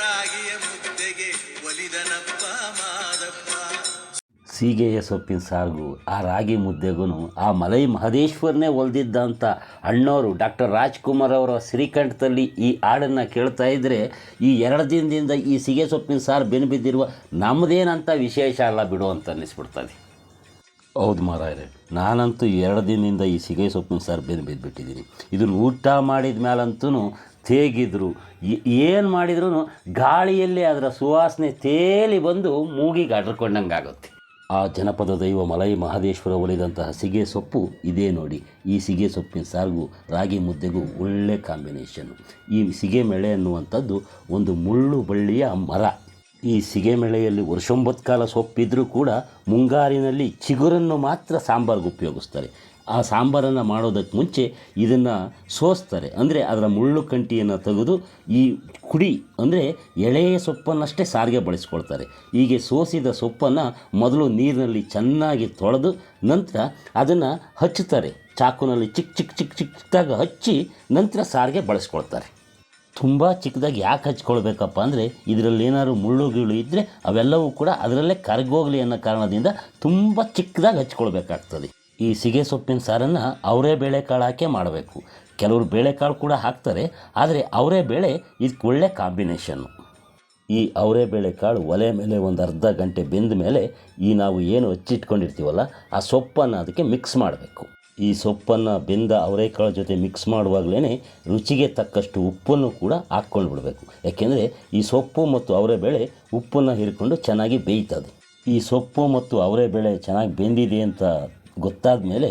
ರಾಗಿಯ ಮುದ್ದೆಗೆ ಒಲಿದನಪ್ಪ ಮಾದಪ್ಪ. ಸೀಗೆಯ ಸೊಪ್ಪಿನ ಸಾರ್ಗು ಆ ರಾಗಿ ಮುದ್ದೆಗೂ ಆ ಮಲೈ ಮಹದೇಶ್ವರನೇ ಒಲ್ದಿದ್ದ ಅಂತ ಅಣ್ಣವರು ಡಾಕ್ಟರ್ ರಾಜ್ಕುಮಾರ್ ಅವರ ಶ್ರೀಕಂಠದಲ್ಲಿ ಈ ಹಾಡನ್ನು ಕೇಳ್ತಾ ಇದ್ದರೆ ಈ ಎರಡು ದಿನದಿಂದ ಈ ಸೀಗೆ ಸೊಪ್ಪಿನ ಸಾರು ಬೆನ್ನು ಬಿದ್ದಿರುವ ನಮ್ಮದೇನಂತ ವಿಶೇಷ ಅಲ್ಲ ಬಿಡು ಅಂತ ಅನ್ನಿಸ್ಬಿಡ್ತದೆ. ಹೌದು ಮಾರಾಯರೆ, ನಾನಂತೂ ಎರಡು ದಿನದಿಂದ ಈ ಸಿಗೆ ಸೊಪ್ಪಿನ ಸಾರು ಬೆನ್ನು ಬಿದ್ದುಬಿಟ್ಟಿದ್ದೀನಿ ಇದನ್ನು ಊಟ ಮಾಡಿದ ಮೇಲಂತೂ ತೇಗಿದ್ರು. ಏನು ಮಾಡಿದ್ರೂ ಗಾಳಿಯಲ್ಲಿ ಅದರ ಸುವಾಸನೆ ತೇಲಿ ಬಂದು ಮೂಗಿಗೆ ಅಡ್ರಕೊಂಡಂಗೆ ಆಗುತ್ತೆ ಆ ಜನಪದ ದೈವ ಮಲೈ ಮಹದೇಶ್ವರ ಒಲಿದಂತಹ ಸಿಗೆ ಸೊಪ್ಪು ಇದೇ ನೋಡಿ. ಈ ಸಿಗೆ ಸೊಪ್ಪಿನ ಸಾರಿಗೂ ರಾಗಿ ಮುದ್ದೆಗೂ ಒಳ್ಳೆ ಕಾಂಬಿನೇಷನ್ನು ಈ ಸಿಗೆ ಮೆಳೆ ಅನ್ನುವಂಥದ್ದು ಒಂದು ಮುಳ್ಳು ಬಳ್ಳಿಯ ಮರ. ಈ ಸಿಗೆಮೆಳೆಯಲ್ಲಿ ವರ್ಷೊಂಬತ್ತು ಕಾಲ ಸೊಪ್ಪಿದ್ರೂ ಕೂಡ ಮುಂಗಾರಿನಲ್ಲಿ ಚಿಗುರನ್ನು ಮಾತ್ರ ಸಾಂಬಾರ್ಗೆ ಉಪಯೋಗಿಸ್ತಾರೆ. ಆ ಸಾಂಬಾರನ್ನು ಮಾಡೋದಕ್ಕೆ ಮುಂಚೆ ಇದನ್ನು ಸೋಸ್ತಾರೆ. ಅಂದರೆ ಅದರ ಮುಳ್ಳು ಕಂಟಿಯನ್ನು ತೆಗೆದು ಈ ಕುಡಿ, ಅಂದರೆ ಎಳೆಯ ಸೊಪ್ಪನ್ನಷ್ಟೇ ಸಾರಿಗೆ ಬಳಸ್ಕೊಳ್ತಾರೆ. ಹೀಗೆ ಸೋಸಿದ ಸೊಪ್ಪನ್ನು ಮೊದಲು ನೀರಿನಲ್ಲಿ ಚೆನ್ನಾಗಿ ತೊಳೆದು ನಂತರ ಅದನ್ನು ಹಚ್ಚುತ್ತಾರೆ. ಚಾಕುನಲ್ಲಿ ಚಿಕ್ಕ ಚಿಕ್ಕ ಚಿಕ್ಕ ಚಿಕ್ಕದಾಗಿ ಹಚ್ಚಿ ನಂತರ ಸಾರಿಗೆ ಬಳಸ್ಕೊಳ್ತಾರೆ. ತುಂಬ ಚಿಕ್ಕದಾಗಿ ಯಾಕೆ ಹಚ್ಕೊಳ್ಬೇಕಪ್ಪ ಅಂದರೆ ಇದರಲ್ಲಿ ಏನಾದರೂ ಮುಳ್ಳು ಗೀಳು ಇದ್ದರೆ ಅವೆಲ್ಲವೂ ಕೂಡ ಅದರಲ್ಲೇ ಕರಗೋಗಲಿ ಅನ್ನೋ ಕಾರಣದಿಂದ ತುಂಬ ಚಿಕ್ಕದಾಗಿ ಹಚ್ಕೊಳ್ಬೇಕಾಗ್ತದೆ. ಈ ಸಿಗೆ ಸೊಪ್ಪಿನ ಸಾರನ್ನು ಅವರೇ ಬೇಳೆಕಾಳು ಹಾಕೇ ಮಾಡಬೇಕು. ಕೆಲವರು ಬೇಳೆಕಾಳು ಕೂಡ ಹಾಕ್ತಾರೆ, ಆದರೆ ಅವರೇ ಬೇಳೆ ಇದಕ್ಕೆ ಒಳ್ಳೆ ಕಾಂಬಿನೇಷನ್ನು. ಈ ಅವರೇ ಬೇಳೆಕಾಳು ಒಲೆ ಮೇಲೆ ಒಂದು ಅರ್ಧ ಗಂಟೆ ಬೆಂದ ಮೇಲೆ ಈ ನಾವು ಏನು ಹಚ್ಚಿಟ್ಕೊಂಡಿರ್ತೀವಲ್ಲ, ಆ ಸೊಪ್ಪನ್ನು ಅದಕ್ಕೆ ಮಿಕ್ಸ್ ಮಾಡಬೇಕು. ಈ ಸೊಪ್ಪನ್ನು ಬೆಂದ ಅವರೆಕಾಳು ಜೊತೆ ಮಿಕ್ಸ್ ಮಾಡುವಾಗಲೇ ರುಚಿಗೆ ತಕ್ಕಷ್ಟು ಉಪ್ಪನ್ನು ಕೂಡ ಹಾಕ್ಕೊಂಡು ಬಿಡಬೇಕು ಯಾಕೆಂದರೆ ಈ ಸೊಪ್ಪು ಮತ್ತು ಅವರೇ ಬೇಳೆ ಉಪ್ಪನ್ನು ಹೀರಿಕೊಂಡು ಚೆನ್ನಾಗಿ ಬೇಯ್ತದೆ. ಈ ಸೊಪ್ಪು ಮತ್ತು ಅವರೇ ಬೇಳೆ ಚೆನ್ನಾಗಿ ಬೆಂದಿದೆ ಅಂತ ಗೊತ್ತಾದ ಮೇಲೆ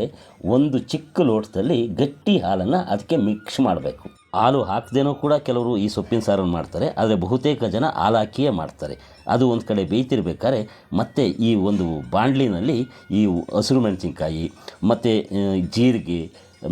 ಒಂದು ಚಿಕ್ಕ ಲೋಟದಲ್ಲಿ ಗಟ್ಟಿ ಹಾಲನ್ನು ಅದಕ್ಕೆ ಮಿಕ್ಸ್ ಮಾಡಬೇಕು. ಹಾಲು ಹಾಕದೇನೋ ಕೂಡ ಕೆಲವರು ಈ ಸೊಪ್ಪಿನ ಸಾರನ್ನು ಮಾಡ್ತಾರೆ, ಆದರೆ ಬಹುತೇಕ ಜನ ಹಾಲು ಮಾಡ್ತಾರೆ. ಅದು ಒಂದು ಕಡೆ ಬೇಯ್ತಿರ್ಬೇಕಾದ್ರೆ ಮತ್ತು ಈ ಒಂದು ಬಾಂಡ್ಲಿನಲ್ಲಿ ಈ ಹಸಿರು ಮೆಣಸಿನ್ಕಾಯಿ, ಮತ್ತು ಜೀರಿಗೆ,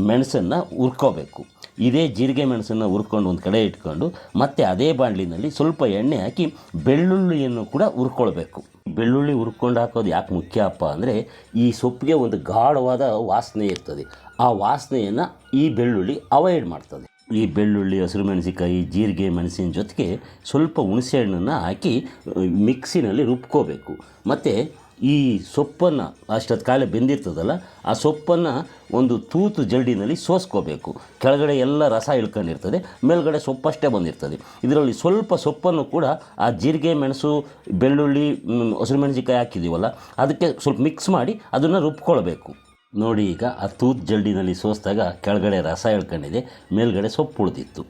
ಮೆಣಸನ್ನು ಹುರ್ಕೋಬೇಕು. ಇದೇ ಜೀರಿಗೆ ಮೆಣಸನ್ನು ಹುರ್ಕೊಂಡು ಒಂದು ಕಡೆ ಇಟ್ಕೊಂಡು ಮತ್ತೆ ಅದೇ ಬಾಣಲಿನಲ್ಲಿ ಸ್ವಲ್ಪ ಎಣ್ಣೆ ಹಾಕಿ ಬೆಳ್ಳುಳ್ಳಿಯನ್ನು ಕೂಡ ಹುರ್ಕೊಳ್ಬೇಕು. ಬೆಳ್ಳುಳ್ಳಿ ಹುರ್ಕೊಂಡು ಹಾಕೋದು ಯಾಕೆ ಮುಖ್ಯ ಅಪ್ಪ ಅಂದರೆ ಈ ಸೊಪ್ಪಿಗೆ ಒಂದು ಗಾಢವಾದ ವಾಸನೆ ಇರ್ತದೆ. ಆ ವಾಸನೆಯನ್ನು ಈ ಬೆಳ್ಳುಳ್ಳಿ ಅವಾಯ್ಡ್ ಮಾಡ್ತದೆ. ಈ ಬೆಳ್ಳುಳ್ಳಿ, ಹಸಿರು ಮೆಣಸಿನಕಾಯಿ, ಜೀರಿಗೆ, ಮೆಣಸಿನ ಜೊತೆಗೆ ಸ್ವಲ್ಪ ಹುಣಸೆ ಹಣ್ಣನ್ನು ಹಾಕಿ ಮಿಕ್ಸಿನಲ್ಲಿ ರುಬ್ಕೋಬೇಕು. ಮತ್ತು ಈ ಸೊಪ್ಪನ್ನು ಅಷ್ಟೊತ್ತು ಕಾಲ ಬೆಂದಿರ್ತದಲ್ಲ, ಆ ಸೊಪ್ಪನ್ನು ಒಂದು ತೂತು ಜಲ್ಡಿನಲ್ಲಿ ಸೋಸ್ಕೋಬೇಕು. ಕೆಳಗಡೆ ಎಲ್ಲ ರಸ ಇಳ್ಕೊಂಡಿರ್ತದೆ, ಮೇಲ್ಗಡೆ ಸೊಪ್ಪಷ್ಟೇ ಬಂದಿರ್ತದೆ. ಇದರಲ್ಲಿ ಸ್ವಲ್ಪ ಸೊಪ್ಪನ್ನು ಕೂಡ ಆ ಜೀರಿಗೆ, ಮೆಣಸು, ಬೆಳ್ಳುಳ್ಳಿ ಹಸಿರು ಮೆಣಸಿಕಾಯಿ ಹಾಕಿದ್ದೀವಲ್ಲ ಅದಕ್ಕೆ ಸ್ವಲ್ಪ ಮಿಕ್ಸ್ ಮಾಡಿ ಅದನ್ನು ರುಬ್ಕೊಳ್ಬೇಕು. ನೋಡಿ ಈಗ ಆ ತೂತು ಜಲ್ಡಿನಲ್ಲಿ ಸೋಸಿದಾಗ ಕೆಳಗಡೆ ರಸ ಇಳ್ಕೊಂಡಿದೆ, ಮೇಲ್ಗಡೆ ಸೊಪ್ಪು ಉಳಿದಿತ್ತು.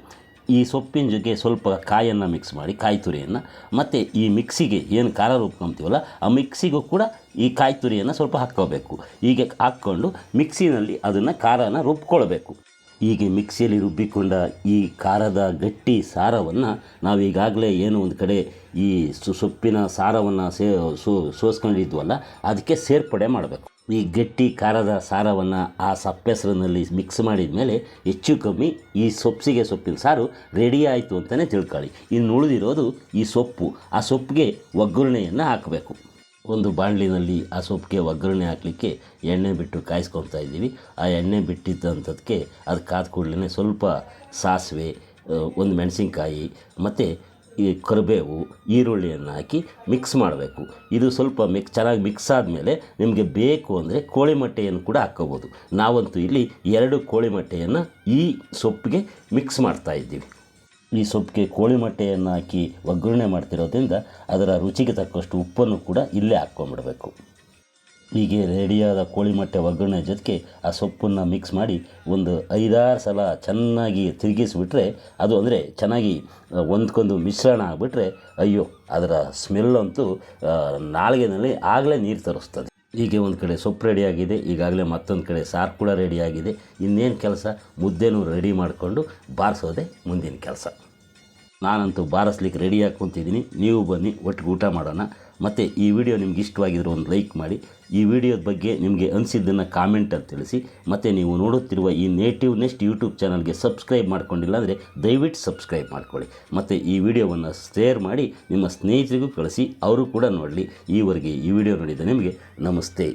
ಈ ಸೊಪ್ಪಿನ ಜೊತೆ ಸ್ವಲ್ಪ ಕಾಯನ್ನು ಮಿಕ್ಸ್ ಮಾಡಿ, ಕಾಯಿ ತುರಿಯನ್ನು. ಮತ್ತು ಈ ಮಿಕ್ಸಿಗೆ ಏನು ಖಾರ ರುಬ್ಕೊಂತೀವಲ್ಲ ಆ ಮಿಕ್ಸಿಗೂ ಕೂಡ ಈ ಕಾಯಿ ತುರಿಯನ್ನು ಸ್ವಲ್ಪ ಹಾಕ್ಕೋಬೇಕು. ಹೀಗೆ ಹಾಕ್ಕೊಂಡು ಮಿಕ್ಸಿನಲ್ಲಿ ಅದನ್ನು ಖಾರನ ರುಬ್ಕೊಳ್ಬೇಕು. ಹೀಗೆ ಮಿಕ್ಸಿಯಲ್ಲಿ ರುಬ್ಬಿಕೊಂಡ ಈ ಖಾರದ ಗಟ್ಟಿ ಸಾರವನ್ನು ನಾವು ಈಗಾಗಲೇ ಏನು ಒಂದು ಕಡೆ ಈ ಸೊಪ್ಪಿನ ಸಾರವನ್ನು ಸೋ, ಸೋಸ್ಕೊಂಡಿದ್ವಲ್ಲ, ಅದಕ್ಕೆ ಸೇರ್ಪಡೆ ಮಾಡಬೇಕು. ಈ ಗಟ್ಟಿ ಖಾರದ ಸಾರವನ್ನು ಆ ಸಪ್ಪೆಸರಿನಲ್ಲಿ ಮಿಕ್ಸ್ ಮಾಡಿದ ಮೇಲೆ ಹೆಚ್ಚು ಕಮ್ಮಿ ಈ ಸೊಪ್ಪಿಗೆ ಸೊಪ್ಪಿನ ಸಾರು ರೆಡಿ ಆಯಿತು ಅಂತಲೇ ತಿಳ್ಕೊಳ್ಳಿ. ಇನ್ನು ಉಳಿದಿರೋದು ಈ ಸೊಪ್ಪು. ಆ ಸೊಪ್ಪಿಗೆ ಒಗ್ಗರಣೆಯನ್ನು ಹಾಕಬೇಕು. ಒಂದು ಬಾಣಲಿನಲ್ಲಿ ಆ ಸೊಪ್ಪಿಗೆ ಒಗ್ಗರಣೆ ಹಾಕಲಿಕ್ಕೆ ಎಣ್ಣೆ ಬಿಟ್ಟು ಕಾಯಿಸ್ಕೊತಾ ಇದ್ದೀವಿ. ಆ ಎಣ್ಣೆ ಬಿಟ್ಟಿದ್ದಂಥದ್ದಕ್ಕೆ ಅದು ಕಾದ ಕೂಡಲೇ ಸ್ವಲ್ಪ ಸಾಸಿವೆ ಒಂದು ಮೆಣಸಿನಕಾಯಿ, ಮತ್ತು ಈ ಕರಿಬೇವು, ಈರುಳ್ಳಿಯನ್ನು ಹಾಕಿ ಮಿಕ್ಸ್ ಮಾಡಬೇಕು. ಇದು ಸ್ವಲ್ಪ ಮಿಕ್ಸ್ ಚೆನ್ನಾಗಿ ಮಿಕ್ಸ್ ಆದಮೇಲೆ ನಿಮಗೆ ಬೇಕು ಅಂದರೆ ಕೋಳಿ ಮೊಟ್ಟೆಯನ್ನು ಕೂಡ ಹಾಕ್ಕೋಬೋದು. ನಾವಂತೂ ಇಲ್ಲಿ ಎರಡು ಕೋಳಿ ಮೊಟ್ಟೆಯನ್ನು ಈ ಸೊಪ್ಪಿಗೆ ಮಿಕ್ಸ್ ಮಾಡ್ತಾ ಇದ್ದೀವಿ. ಈ ಸೊಪ್ಪಿಗೆ ಕೋಳಿ ಮೊಟ್ಟೆಯನ್ನು ಹಾಕಿ ಒಗ್ಗರಣೆ ಮಾಡ್ತಿರೋದ್ರಿಂದ ಅದರ ರುಚಿಗೆ ತಕ್ಕಷ್ಟು ಉಪ್ಪನ್ನು ಕೂಡ ಇಲ್ಲೇ ಹಾಕ್ಕೊಂಬಿಡಬೇಕು ಹೀಗೆ ರೆಡಿಯಾದ ಕೋಳಿ ಮೊಟ್ಟೆ ಒಗ್ಗರಣೆ ಜೊತೆಗೆ ಆ ಸೊಪ್ಪನ್ನು ಮಿಕ್ಸ್ ಮಾಡಿ ಒಂದು ಐದಾರು ಸಲ ಚೆನ್ನಾಗಿ ತಿರುಗಿಸಿಬಿಟ್ರೆ ಅದು ಅಂದರೆ ಚೆನ್ನಾಗಿ ಒಂದ್ಕೊಂದು ಮಿಶ್ರಣ ಆಗಿಬಿಟ್ರೆ ಅಯ್ಯೋ ಅದರ ಸ್ಮೆಲ್ ಆ, ನಾಲಿಗೆನಲ್ಲಿ ಆಗಲೇ ನೀರು ತರಿಸ್ತದೆ. ಹೀಗೆ ಒಂದು ಕಡೆ ಸೊಪ್ಪು ರೆಡಿಯಾಗಿದೆ ಈಗಾಗಲೇ ಮತ್ತೊಂದು ಕಡೆ ಸಾರು ಕೂಡ ರೆಡಿಯಾಗಿದೆ. ಇನ್ನೇನು ಕೆಲಸ? ಮುದ್ದೆನೂ ರೆಡಿ ಮಾಡಿಕೊಂಡು ಬಾರಿಸೋದೆ ಮುಂದಿನ ಕೆಲಸ. ನಾನಂತೂ ಬಾರಿಸ್ಲಿಕ್ಕೆ ರೆಡಿಯಾಗಿ ಕುಂತಿದ್ದೀನಿ ನೀವು ಬನ್ನಿ ಒಟ್ಟಿಗೆ ಊಟ ಮಾಡೋಣ. ಮತ್ತು ಈ ವಿಡಿಯೋ ನಿಮ್ಗೆ ಇಷ್ಟವಾಗಿದ್ರೆ ಒಂದು ಲೈಕ್ ಮಾಡಿ. ಈ ವಿಡಿಯೋದ ಬಗ್ಗೆ ನಿಮಗೆ ಅನಿಸಿದ್ದನ್ನು ಕಾಮೆಂಟಲ್ಲಿ ತಿಳಿಸಿ. ಮತ್ತು ನೀವು ನೋಡುತ್ತಿರುವ ಈ ನೇಟಿವ್ ನೆಕ್ಸ್ಟ್ ಯೂಟ್ಯೂಬ್ ಚಾನಲ್ಗೆ ಸಬ್ಸ್ಕ್ರೈಬ್ ಮಾಡ್ಕೊಂಡಿಲ್ಲ ಅಂದರೆ ದಯವಿಟ್ಟು ಸಬ್ಸ್ಕ್ರೈಬ್ ಮಾಡ್ಕೊಳ್ಳಿ. ಮತ್ತು ಈ ವಿಡಿಯೋವನ್ನು ಶೇರ್ ಮಾಡಿ ನಿಮ್ಮ ಸ್ನೇಹಿತರಿಗೂ ಕಳಿಸಿ. ಅವರು ಕೂಡ ನೋಡಲಿ. ಈವರೆಗೆ ಈ ವಿಡಿಯೋ ನೋಡಿದ ನಿಮಗೆ ನಮಸ್ತೆ.